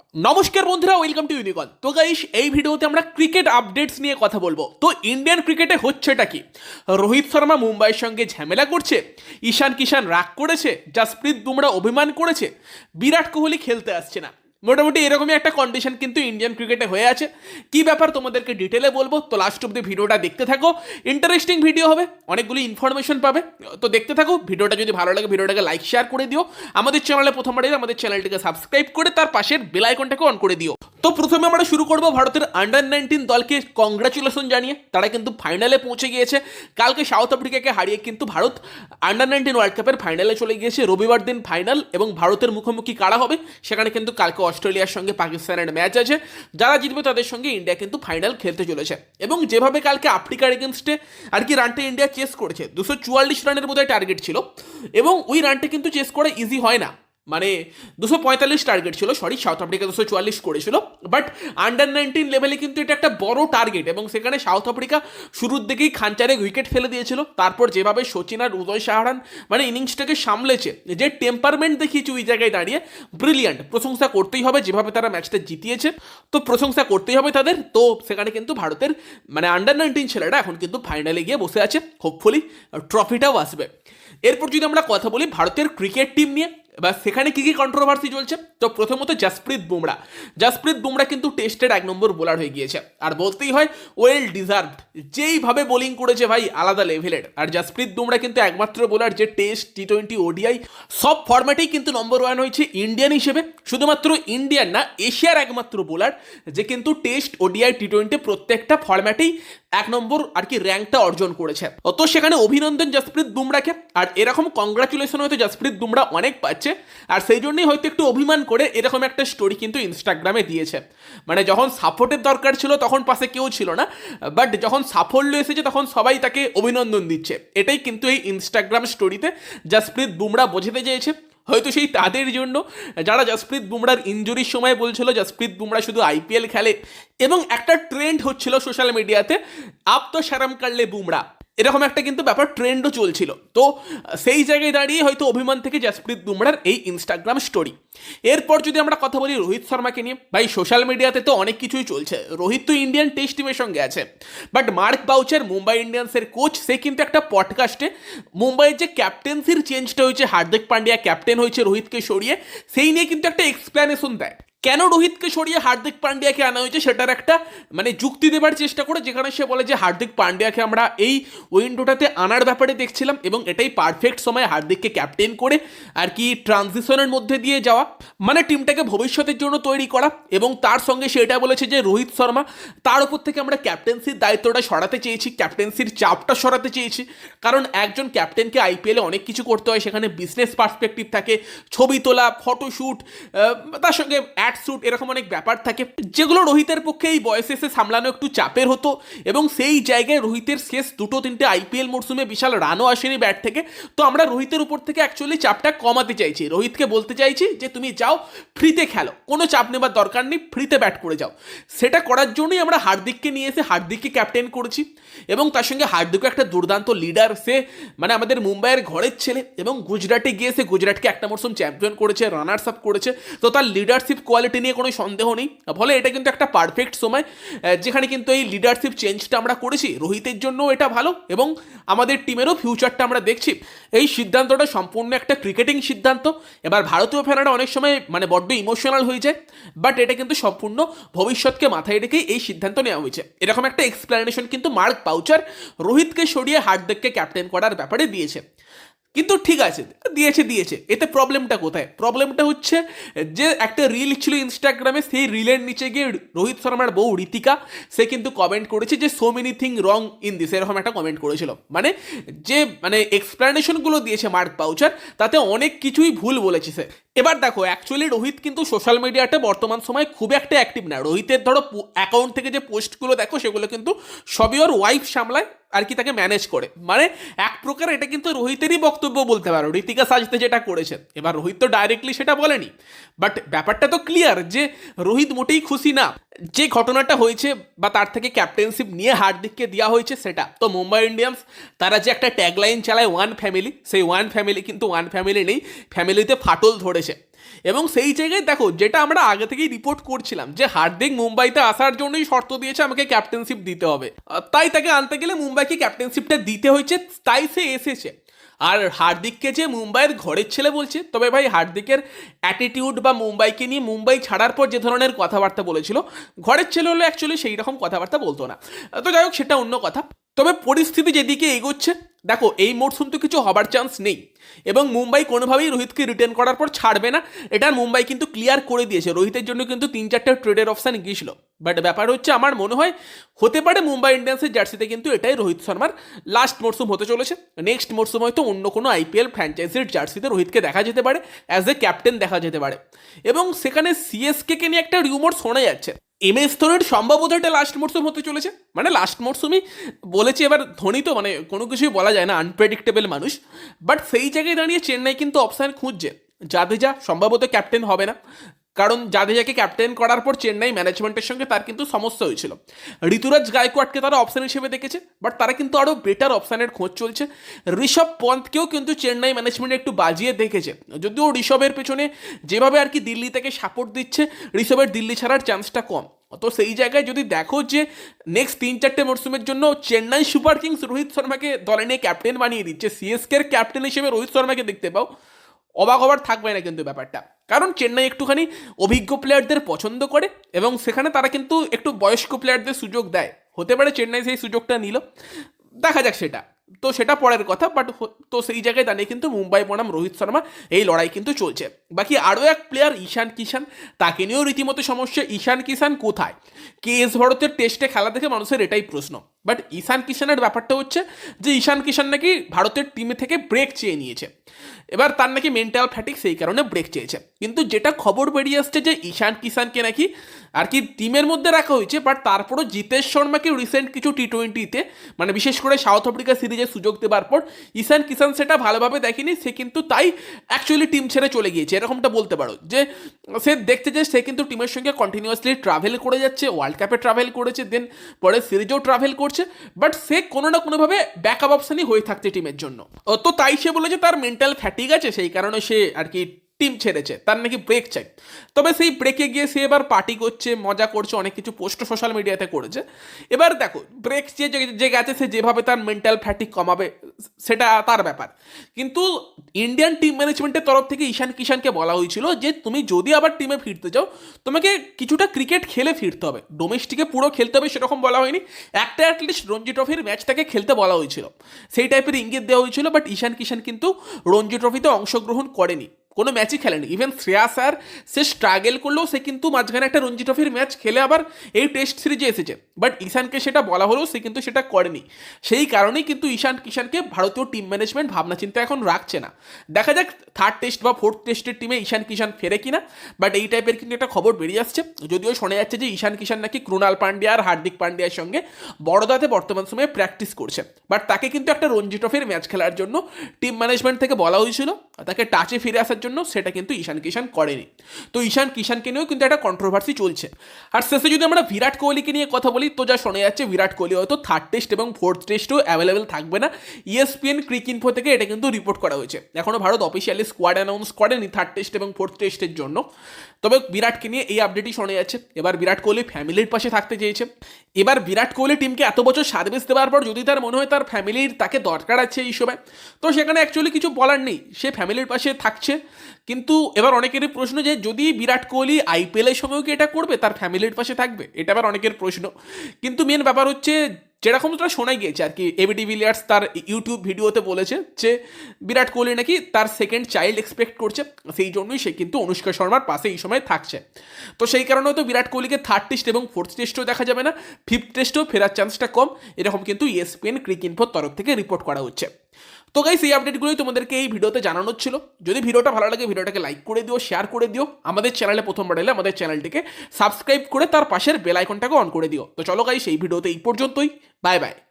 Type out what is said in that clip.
নমস্কার বন্ধুরা welcome to ইউনিকন তো গাইস এই ভিডিওতে আমরা ক্রিকেট আপডেটস নিয়ে কথা বলব। তো ইন্ডিয়ান ক্রিকেটে হচ্ছেটা কি? রোহিত শর্মা মুম্বাইয়ের সঙ্গে ঝামেলা করছে, ঈশান কিষান রাগ করেছে, জাসপ্রীত বুমরা অভিমান করেছে, বিরাট কোহলি খেলতে আসছে না। মোটামুটি এরকমই একটা কন্ডিশন কিন্তু ইন্ডিয়ান ক্রিকেটে হয়ে আছে। কি ব্যাপার তোমাদেরকে ডিটেলে বলব? তো লাস্ট অব্দি ভিডিওটা দেখতে থাকো। ইন্টারেস্টিং ভিডিও হবে, অনেকগুলি ইনফরমেশন পাবে। তো দেখতে থাকো, ভিডিওটা যদি ভালো লাগে, ভিডিওটাকে লাইক শেয়ার করে দিও। আমাদের চ্যানেলে প্রথমবার আমাদের চ্যানেলটিকে সাবস্ক্রাইব করে তার পাশের বেল আইকনটাকে অন করে দিও। তো প্রথমে আমরা শুরু করব ভারতের আন্ডার নাইনটিন দলকে কংগ্রাচুলেশন জানিয়ে। তারা কিন্তু ফাইনালে পৌঁছে গিয়েছে। কালকে সাউথ আফ্রিকাকে হারিয়ে কিন্তু ভারত আন্ডার নাইনটিন ওয়ার্ল্ড কাপের ফাইনালে চলে গিয়েছে। রবিবার দিন ফাইনাল এবং ভারতের মুখোমুখি কারা হবে, সেখানে কিন্তু কালকে অস্ট্রেলিয়ার সঙ্গে পাকিস্তানের ম্যাচ আছে। যারা জিতবে তাদের সঙ্গে ইন্ডিয়া কিন্তু ফাইনাল খেলতে চলেছে। এবং যেভাবে কালকে আফ্রিকার এগেনস্টে আর কি রানটা ইন্ডিয়া চেস করেছে, দুশো চুয়াল্লিশ রানের বোধহয় টার্গেট ছিল। এবং ওই রানটা কিন্তু চেস করা ইজি হয় না। মানে দুশো পঁয়তাল্লিশ টার্গেট ছিল সরি সাউথ আফ্রিকা দুশো চুয়াল্লিশ করেছিল বাট আন্ডার নাইনটিন লেভেলে কিন্তু এটা একটা বড় টার্গেট এবং সেখানে সাউথ আফ্রিকা শুরুর দিকেই খানচারে উইকেট ফেলে দিয়েছিল, তারপর যেভাবে সচিন আর উদয় সাহারান মানে ইনিংসটাকে সামলেছে, যে টেম্পারমেন্ট দেখিয়েছে ওই জায়গায় দাঁড়িয়ে ব্রিলিয়ান্ট প্রশংসা করতেই হবে যেভাবে তারা ম্যাচটা জিতিয়েছে, তো প্রশংসা করতেই হবে তাদের, তো সেখানে কিন্তু ভারতের মানে আন্ডার নাইনটিন ছেলেরা এখন কিন্তু ফাইনালে গিয়ে বসে আছে হোপফুলি ট্রফিটাও আসবে। এরপর যদি আমরা কথা বলি ভারতের ক্রিকেট টিম নিয়ে বা সেখানে কি কি কন্ট্রোভার্সি চলছে? তো প্রথমত জাসপ্রীত বুমরা। জাসপ্রীত বুমরা কিন্তু টেস্টের এক নম্বর বোলার হয়ে গিয়েছে। আর বলতেই হয় ওয়েল ডিজার্ভড যেইভাবে বোলিং করেছে ভাই, আলাদা লেভেলের আর জাসপ্রীত বুমরা কিন্তু একমাত্র বোলার যে টেস্ট টি টোয়েন্টি ওডিআই সব ফর্ম্যাটেই কিন্তু নম্বর ওয়ান হয়েছে ইন্ডিয়ান হিসেবে। শুধুমাত্র ইন্ডিয়ান না এশিয়ার একমাত্র বোলার যে কিন্তু টেস্ট ওডিআই টি টোয়েন্টি প্রত্যেকটা ফর্ম্যাটেই এক নম্বর আর কি র্যাঙ্কটা অর্জন করেছে। তো সেখানে অভিনন্দন জাসপ্রীত বুমরাকে। আর এরকম কংগ্রাচুলেশন হয়তো জাসপ্রীত বুমরা অনেক পাচ্ছে। আর সেই জন্যই হয়তো একটু অভিমান করে এরকম একটা স্টোরি কিন্তু ইনস্টাগ্রামে দিয়েছে। মানে যখন সাপোর্টের দরকার ছিল তখন পাশে কেউ ছিল না। বাট যখন সাফল্য এসেছে তখন সবাই তাকে অভিনন্দন দিচ্ছে। এটাই কিন্তু এই ইনস্টাগ্রাম স্টোরিতে জাসপ্রীত বুমরা বোঝাতে চেয়েছে। হয়তো সেই তাদের জন্য। যারা জসপ্রীত বুমরার ইঞ্জুরির সময় বলছিল জসপ্রীত বুমরা শুধু আইপিএল খেলে। এবং একটা ট্রেন্ড হচ্ছিল সোশ্যাল মিডিয়াতে আপ তো সারাম কাটলে বুমরা। এরকম একটা কিন্তু ব্যাপার ট্রেন্ডও চলছিল। তো সেই জায়গায় দাঁড়িয়ে হয়তো অভিমান থেকে জসপ্রীত বুমরার এই ইনস্টাগ্রাম স্টোরি এরপর যদি আমরা কথা বলি রোহিত শর্মাকে নিয়ে, ভাই সোশ্যাল মিডিয়াতে তো অনেক কিছুই চলছে। রোহিত তো ইন্ডিয়ান টেস্ট টিমের সঙ্গে আছে। বাট মার্ক বাউচার মুম্বাই ইন্ডিয়ান্সের কোচ সে কিন্তু একটা পডকাস্টে মুম্বাইয়ের যে ক্যাপ্টেন্সির চেঞ্জটা হয়েছে, হার্দিক পান্ডিয়া ক্যাপ্টেন হয়েছে রোহিতকে সরিয়ে, সেই নিয়ে কিন্তু একটা এক্সপ্লেনেশন দেয়। কেন রোহিতকে সরিয়ে হার্দিক পান্ডিয়াকে আনা হয়েছে সেটার একটা মানে যুক্তি দেবার চেষ্টা করে, যেখানে সে বলে যে হার্দিক পান্ডিয়াকে আমরা এই উইন্ডোটাতে আনার ব্যাপারে দেখছিলাম এবং এটাই পারফেক্ট সময় হার্দিককে ক্যাপ্টেন করে আর কি ট্রানজিশনের মধ্যে দিয়ে যাওয়া। মানে টিমটাকে ভবিষ্যতের জন্য তৈরি করা এবং তার সঙ্গে সে এটা বলেছে যে রোহিত শর্মা, তার উপর থেকে আমরা ক্যাপ্টেন্সির দায়িত্বটা সরাতে চেয়েছি ক্যাপ্টেন্সির চাপটা সরাতে চেয়েছি। কারণ একজন ক্যাপ্টেনকে আইপিএলে অনেক কিছু করতে হয়, সেখানে বিজনেস পার্সপেক্টিভ থাকে, ছবি তোলা ফটোশ্যুট তার সঙ্গে অ্যাড শ্যুট এরকম অনেক ব্যাপার থাকে, যেগুলো রোহিতের পক্ষে এই বয়সে এসে সামলানো একটু চাপের হতো এবং সেই জায়গায় রোহিতের শেষ দুটো তিনটে আইপিএল মরসুমে বিশাল রানও আসেনি ব্যাট থেকে। তো আমরা রোহিতের উপর থেকে অ্যাকচুয়ালি চাপটা কমাতে চাইছি। রোহিতকে বলতে চাইছি যে, তুমি যাও, ফ্রিতে খেলো। কোনো চাপ নেবার দরকার নেই, ফ্রিতে ব্যাট করে যাও। সেটা করার জন্যই আমরা হার্দিককে নিয়ে এসে হার্দিককে ক্যাপ্টেন করেছি এবং তার সঙ্গে হার্দিকও একটা দুর্দান্ত লিডার সে মানে আমাদের মুম্বাইয়ের ঘরের ছেলে এবং গুজরাটে গিয়ে সে গুজরাটকে একটা মরসুম চ্যাম্পিয়ন করেছে রানার্স আপ করেছে। তো তার লিডারশিপ কোয়ালিটি নিয়ে কোনো সন্দেহ নেই। ফলে এটা কিন্তু একটা পারফেক্ট সময় যেখানে কিন্তু এই লিডারশিপ চেঞ্জটা আমরা করেছি। রোহিতের জন্য এটা ভালো এবং আমাদের টিমেরও ফিউচারটা আমরা দেখছি। এই সিদ্ধান্তটা সম্পূর্ণ একটা ক্রিকেটিং সিদ্ধান্ত। এবার ভারতীয় ফ্যানেরা অনেক সময় মানে বড্ড ইমোশনাল হয়ে যায় বাট এটা কিন্তু সম্পূর্ণ ভবিষ্যৎকে মাথায় রেখেই এই সিদ্ধান্ত নেওয়া হয়েছে। এরকম একটা এক্সপ্লেনেশন কিন্তু মার্ক পাউচার রোহিতকে সরিয়ে হার্দিককে ক্যাপ্টেন করার ব্যাপারে দিয়েছে। কিন্তু ঠিক আছে, দিয়েছে দিয়েছে। এতে প্রবলেমটা কোথায়? প্রবলেমটা হচ্ছে যে একটা রিল ছিল ইনস্টাগ্রামে সেই রিলের নিচে গিয়ে রোহিত শর্মার বউ ঋতিকা সে কিন্তু কমেন্ট করেছে যে so many thing wrong in this এরকম একটা কমেন্ট করেছিল। মানে যে মানে এক্সপ্লেনেশনগুলো দিয়েছে মার্ক পাউচার তাতে অনেক কিছুই ভুল বলেছে সে। এবার দেখো অ্যাকচুয়ালি রোহিত কিন্তু সোশ্যাল মিডিয়াতে বর্তমান সময় খুব একটা অ্যাক্টিভ না। রোহিতের ধরো অ্যাকাউন্ট থেকে যে পোস্টগুলো দেখো, সেগুলো কিন্তু সবই ওর ওয়াইফ সামলায়। আর কি তাকে ম্যানেজ করে। মানে এক প্রকার এটা কিন্তু রোহিতেরই বক্তব্য বলতে পারো। ঋতিকা সাজতে যেটা করেছে এবার রোহিত তো ডাইরেক্টলি সেটা বলেনি। বাট ব্যাপারটা তো ক্লিয়ার যে রোহিত মোটেই খুশি না। যে ঘটনাটা হয়েছে বা তার থেকে ক্যাপ্টেনশিপ নিয়ে হার্দিককে দেওয়া হয়েছে সেটা। তো মুম্বাই ইন্ডিয়ান্স, তারা যে একটা ট্যাগলাইন চালায় ওয়ান ফ্যামিলি সেই ওয়ান ফ্যামিলি কিন্তু ওয়ান ফ্যামিলি নেই। ফ্যামিলিতে ফাটল ধরেছে। এবং সেই জায়গায় দেখো, যেটা আমরা আগে থেকেই রিপোর্ট করছিলাম, যে হার্দিক মুম্বাইতে আসার জন্যই শর্ত দিয়েছে আমাকে ক্যাপ্টেনশিপ দিতে হবে। তাই তাকে আনতে গেলে মুম্বাইকে ক্যাপ্টেনশিপটা দিতে হয়েছে, তাই সে এসেছে। আর হার্দিককে যে মুম্বাইয়ের ঘরের ছেলে বলছে, তবে ভাই হার্দিকের অ্যাটিটিউড বা মুম্বাইকে নিয়ে মুম্বাই ছাড়ার পর যে ধরনের কথাবার্তা বলেছিল, ঘরের ছেলে হলে অ্যাকচুয়ালি সেই রকম কথাবার্তা বলতো না। তো যাই হোক, সেটা অন্য কথা। তবে পরিস্থিতি যেদিকে এগোচ্ছে, দেখো, এই মরশুম তো কিছু হবার চান্স নেই। এবং মুম্বাই কোনোভাবেই রোহিতকে রিটার্ন করার পর ছাড়বে না। এটা মুম্বাই কিন্তু ক্লিয়ার করে দিয়েছে। রোহিতের জন্য কিন্তু তিন চারটে ট্রেডের অপশান গিয়েছিল। বাট ব্যাপার হচ্ছে, আমার মনে হয়, হতে পারে মুম্বাই ইন্ডিয়ান্সের জার্সিতে কিন্তু এটাই রোহিত শর্মার লাস্ট মরশুম হতে চলেছে। নেক্সট মরশুম হয়তো অন্য কোনো আইপিএল ফ্র্যাঞ্চাইজির জার্সিতে রোহিতকে দেখা যেতে পারে। অ্যাজ এ ক্যাপ্টেন দেখা যেতে পারে। এবং সেখানে সিএসকে নিয়ে একটা রিউমর শোনা যাচ্ছে। এম এস ধোনির সম্ভবত এটা লাস্ট মরসুম হতে চলেছে। মানে লাস্ট মরশুমই বলেছি এবার ধোনি তো মানে কোনো কিছুই বলা যায় না আনপ্রেডিক্টেবল মানুষ। বাট সেই জায়গায় দাঁড়িয়ে চেন্নাই কিন্তু অপশান খুঁজছে। জাদেজা সম্ভবত ক্যাপ্টেন হবে না। কারণ জাদেজাকে ক্যাপ্টেন করার পর চেন্নাই ম্যানেজমেন্টের সঙ্গে তার কিন্তু সমস্যা হয়েছিল। ঋতুরাজ গায়কোয়াডকে তারা অপশান হিসেবে দেখেছে বাট তারা কিন্তু আরও বেটার অপশানের খোঁজ চলছে। ঋষভ পন্থকেও কিন্তু চেন্নাই ম্যানেজমেন্ট একটু বাজিয়ে দেখেছে। যদিও ঋষভের পেছনে যেভাবে আর কি দিল্লি থেকে সাপোর্ট দিচ্ছে, ঋষভের দিল্লি ছাড়ার চান্সটা কম। তো সেই জায়গায় যদি দেখো যে নেক্সট তিন চারটে মরশুমের জন্য চেন্নাই সুপার কিংস রোহিত শর্মাকে দলে নিয়ে ক্যাপ্টেন বানিয়ে দিচ্ছে। সিএসকের ক্যাপ্টেন হিসেবে রোহিত শর্মাকে দেখতে পাও। অবাক হবার থাকবে না কিন্তু ব্যাপারটা। কারণ চেন্নাই একটুখানি অভিজ্ঞ প্লেয়ারদের পছন্দ করে এবং সেখানে তারা কিন্তু একটু বয়স্ক প্লেয়ারদের সুযোগ দেয়। হতে পারে চেন্নাই সেই সুযোগটা নিল। দেখা যাক সেটা। তো সেটা পরের কথা বাট তো সেই জায়গায় দাঁড়িয়ে কিন্তু মুম্বাই বনাম রোহিত শর্মা এই লড়াই কিন্তু চলছে। বাকি আরও এক প্লেয়ার ঈশান কিষান তাকে নিয়েও রীতিমতো সমস্যা। ঈশান কিষান কোথায়? কে এস ভারতের টেস্টে খেলা দেখে মানুষের এটাই প্রশ্ন। বাট ঈশান কিষানের ব্যাপারটা হচ্ছে যে ঈশান কিষান নাকি ভারতের টিমে থেকে ব্রেক চেয়ে নিয়েছে। এবার তার নাকি মেন্টাল ফ্যাটিক সেই কারণে ব্রেক চেয়েছে। কিন্তু যেটা খবর বেরিয়ে আসছে যে ঈশান কিষানকে নাকি আর কি টিমের মধ্যে রাখা হয়েছে বাট তারপরও জিতেশ শর্মাকে রিসেন্ট কিছু টি টোয়েন্টিতে মানে বিশেষ করে সাউথ আফ্রিকা সিরিজে সুযোগ দেওয়ার পর ঈশান কিষান সেটা ভালোভাবে দেখেনি, সে কিন্তু তাই অ্যাকচুয়ালি টিম ছেড়ে চলে গিয়েছে। এরকমটা বলতে পারো যে সে দেখতে যে সে কিন্তু টিমের সঙ্গে কন্টিনিউয়াসলি ট্রাভেল করে যাচ্ছে ওয়ার্ল্ড কাপে ট্রাভেল করেছে দেন পরে সিরিজেও ট্রাভেল করছে। বাট সে কোনো না কোনোভাবে ব্যাক আপ অপশানই হয়ে থাকছে টিমের জন্য। তো তাই সে বলেছে তার মেন্টাল ফ্যাটিক আছে, সেই কারণে সে আর কি টিম ছেড়েছে, তার নাকি ব্রেক চাই তবে সেই ব্রেকে গিয়ে সে এবার পার্টি করছে, মজা করছে, অনেক কিছু পোস্ট সোশ্যাল মিডিয়াতে করেছে। এবার দেখো ব্রেক যে যে গেছে, সে যেভাবে তার মেন্টাল ফ্যাটিক কমাবে, সেটা তার ব্যাপার। কিন্তু ইন্ডিয়ান টিম ম্যানেজমেন্টের তরফ থেকে ঈশান কিষানকে বলা হয়েছিল যে, তুমি যদি আবার টিমে ফিরতে চাও, তোমাকে কিছুটা ক্রিকেট খেলে ফিরতে হবে। ডোমেস্টিকে পুরো খেলতে হবে সেরকম বলা হয়নি। একটা অ্যাটলিস্ট রঞ্জি ট্রফির ম্যাচটাকে খেলতে বলা হয়েছিল। সেই টাইপের ইঙ্গিত দেওয়া হয়েছিল বাট ঈশান কিষান কিন্তু রঞ্জি ট্রফিতে অংশগ্রহণ করেনি। কোনো ম্যাচই খেলেনি। ইভেন শ্রেয়া স্যার, সে স্ট্রাগেল করলেও সে কিন্তু মাঝখানে একটা রঞ্জি ট্রফির ম্যাচ খেলে আবার এই টেস্ট সিরিজে এসেছে। বাট ঈশানকে সেটা বলা হলেও সে কিন্তু সেটা করেনি। সেই কারণেই কিন্তু ঈশান কিষানকে ভারতীয় টিম ম্যানেজমেন্ট ভাবনা চিন্তা এখন রাখছে না। দেখা যাক থার্ড টেস্ট বা ফোর্থ টেস্টের টিমে ঈশান কিষান ফেরে কিনা। বাট এই টাইপের কিন্তু একটা খবর বেরিয়ে আসছে। যদিও শোনা যাচ্ছে যে ঈশান কিষান নাকি ক্রুণাল পান্ডিয়া আর হার্দিক পান্ডিয়ার সঙ্গে বড়দাতে বর্তমান সময়ে প্র্যাকটিস করছে। বাট তাকে কিন্তু একটা রঞ্জি ট্রফির ম্যাচ খেলার জন্য টিম ম্যানেজমেন্ট থেকে বলা হয়েছিল। তাকে টাচে ফিরে আসার জন্য সেটা কিন্তু ঈশান কিষান করেনি। তো ঈশান কিষানকে নিয়েও কিন্তু একটা কন্ট্রোভার্সি চলছে। আর শেষে যদি আমরা বিরাট কোহলিকে নিয়ে কথা বলি, তো যা শোনা যাচ্ছে বিরাট কোহলি হয়তো থার্ড টেস্ট এবং ফোর্থ টেস্টও অ্যাভেলেবেল থাকবে না। ইএসপিএন ক্রিক ইনফো থেকে এটা কিন্তু রিপোর্ট করা হয়েছে। এখনও ভারত অফিসিয়ালি স্কোয়াড অ্যানাউন্স করেনি থার্ড টেস্ট এবং ফোর্থ টেস্টের জন্য। তবে বিরাটকে নিয়ে এই আপডেটই শোনা যাচ্ছে। এবার বিরাট কোহলি ফ্যামিলির পাশে থাকতে চেয়েছে। এবার বিরাট কোহলি টিমকে এত বছর সার্ভিস দেওয়ার পর যদি তার মনে হয় তার ফ্যামিলির তাকে দরকার আছে এই সময় তো সেখানে অ্যাকচুয়ালি কিছু বলার নেই। সে ফ্যামিলির পাশে থাকছে। কিন্তু এবার অনেকেরই প্রশ্ন যে যদি বিরাট কোহলি আইপিএলের সময়ও কি এটা করবে? তার ফ্যামিলির পাশে থাকবে? এটা আবার অনেকের প্রশ্ন। কিন্তু মেন ব্যাপার হচ্ছে, যেরকম তারা শোনা গিয়েছে আর কি এবিডি ভিলিয়ার্স তার ইউটিউব ভিডিওতে বলেছে যে বিরাট কোহলি নাকি তার সেকেন্ড চাইল্ড এক্সপেক্ট করছে। সেই জন্যই সে কিন্তু অনুষ্কা শর্মার পাশে এই সময় থাকছে। তো সেই কারণে হয়তো বিরাট কোহলিকে থার্ড টেস্ট এবং ফোর্থ টেস্টও দেখা যাবে না। ফিফথ টেস্টও ফেরার চান্সটা কম। এরকম কিন্তু ইএসপিএন ক্রিক ইনফোর তরফ থেকে রিপোর্ট করা হচ্ছে। তো গাইস এই আপডেটগুলোই তোমাদেরকে এই ভিডিওতে জানানোর ছিল। যদি ভিডিওটা ভালো লাগে, ভিডিওটাকে লাইক করে দিও শেয়ার করে দিও। আমাদের চ্যানেলে প্রথমবার এলে আমাদের চ্যানেলটিকে সাবস্ক্রাইব করে তার পাশের বেল আইকনটাকে অন করে দিও। তো চলো গাইস এই ভিডিওতে এই পর্যন্তই। Bye bye